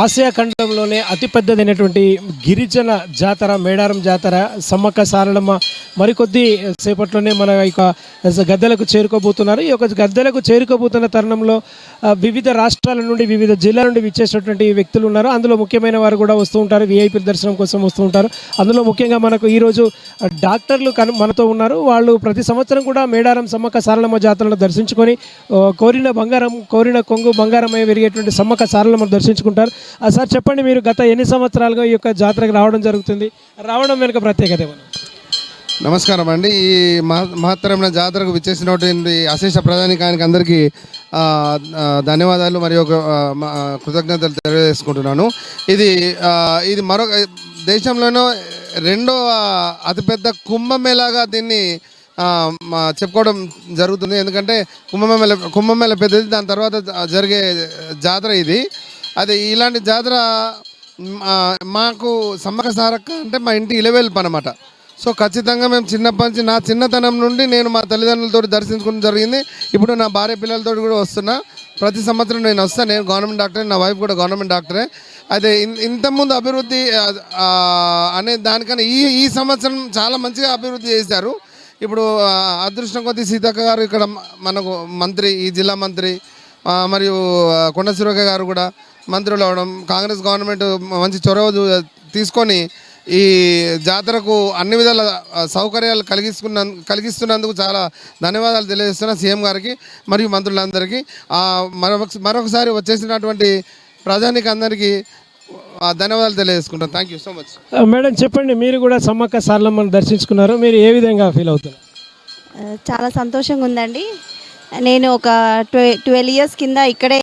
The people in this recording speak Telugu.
ఆసియా ఖండంలోనే అతిపెద్దదైనటువంటి గిరిజన జాతర మేడారం జాతర సమ్మక్క సారలమ్మ మరికొద్ది సేపట్లోనే మన యొక్క గద్దెలకు చేరుకోబోతున్నారు. ఈ యొక్క గద్దెలకు చేరుకోబోతున్న తరుణంలో వివిధ రాష్ట్రాల నుండి వివిధ జిల్లాల నుండి విచ్చేసినటువంటి వ్యక్తులు ఉన్నారు. అందులో ముఖ్యమైన వారు కూడా వస్తూ ఉంటారు. విఐపి దర్శనం కోసం వస్తూ ఉంటారు. అందులో ముఖ్యంగా మనకు ఈరోజు డాక్టర్లు కను మనతో ఉన్నారు. వాళ్ళు ప్రతి సంవత్సరం కూడా మేడారం సమ్మక్క సారలమ్మ జాతరను దర్శించుకొని కోరిన బంగారం కోరిన కొంగు బంగారమై విరిగేటువంటి సమ్మక్క సారలమ్మను దర్శించుకుంటారు. సార్ చెప్పండి మీరు గత ఎన్ని సంవత్సరాలుగా ఈ యొక్క జాతరకు రావడం జరుగుతుంది? రావడం వెనుక ప్రత్యేకత ఏమన్నా నమస్కారం అండి. ఈ మహత్తరమైన జాతరకు విచ్చేసినటువంటి అశేష ప్రధానికానికి అందరికీ ధన్యవాదాలు మరియు ఒక కృతజ్ఞతలు తెలియజేసుకుంటున్నాను. ఇది ఇది మరొక దేశంలోనో రెండో అతిపెద్ద కుంభమేళాగా దీన్ని మా చెప్పుకోవడం జరుగుతుంది. ఎందుకంటే కుంభమేళ కుంభమేళ పెద్దది. దాని తర్వాత జరిగే జాతర ఇది. అది ఇలాంటి జాతర మా- మాకు సమ్మక సారక్క అంటే మా ఇంటి ఇలవేల్పు అనమాట సో ఖచ్చితంగా మేము చిన్నప్పటి నుంచి నా చిన్నతనం నుండి నేను మా తల్లిదండ్రులతో దర్శించుకోవడం జరిగింది. ఇప్పుడు నా భార్య పిల్లలతో కూడా వస్తున్నా. ప్రతి సంవత్సరం నేను వస్తాను నేను గవర్నమెంట్ డాక్టర్ నా వైఫ్ కూడా గవర్నమెంట్ డాక్టరే. అయితే ఇంతకుముందు అభివృద్ధి అనే దానికన్నా ఈ ఈ సంవత్సరం చాలా మంచిగా అభివృద్ధి చేశారు. ఇప్పుడు అదృష్టం కొద్దీ సీతక్క గారు ఇక్కడ మనకు మంత్రి ఈ జిల్లా మంత్రి మరియు ఆ, కొండ గారు కూడా మంత్రులు అవడం కాంగ్రెస్ గవర్నమెంట్ మంచి చొరవ తీసుకొని ఈ జాతరకు అన్ని విధాల సౌకర్యాలు కలిగిస్తున్న కలిగిస్తున్నందుకు చాలా ధన్యవాదాలు తెలియజేస్తున్నా సీఎం గారికి మరియు మంత్రులందరికీ. ఆ, మరొక మరొకసారి వచ్చేసినటువంటి ప్రజానికి అందరికీ ధన్యవాదాలు తెలియజేసుకుంటాను thank you so much madam చెప్పండి మీరు కూడా సమ్మక్క సారలమ్మను దర్శించుకున్నారు. మీరు ఏ విధంగా ఫీల్ అవుతున్నారు? చాలా సంతోషంగా ఉందండి. నేను ఒక ట్వె ట్వెల్వ్ ఇయర్స్ కింద ఇక్కడే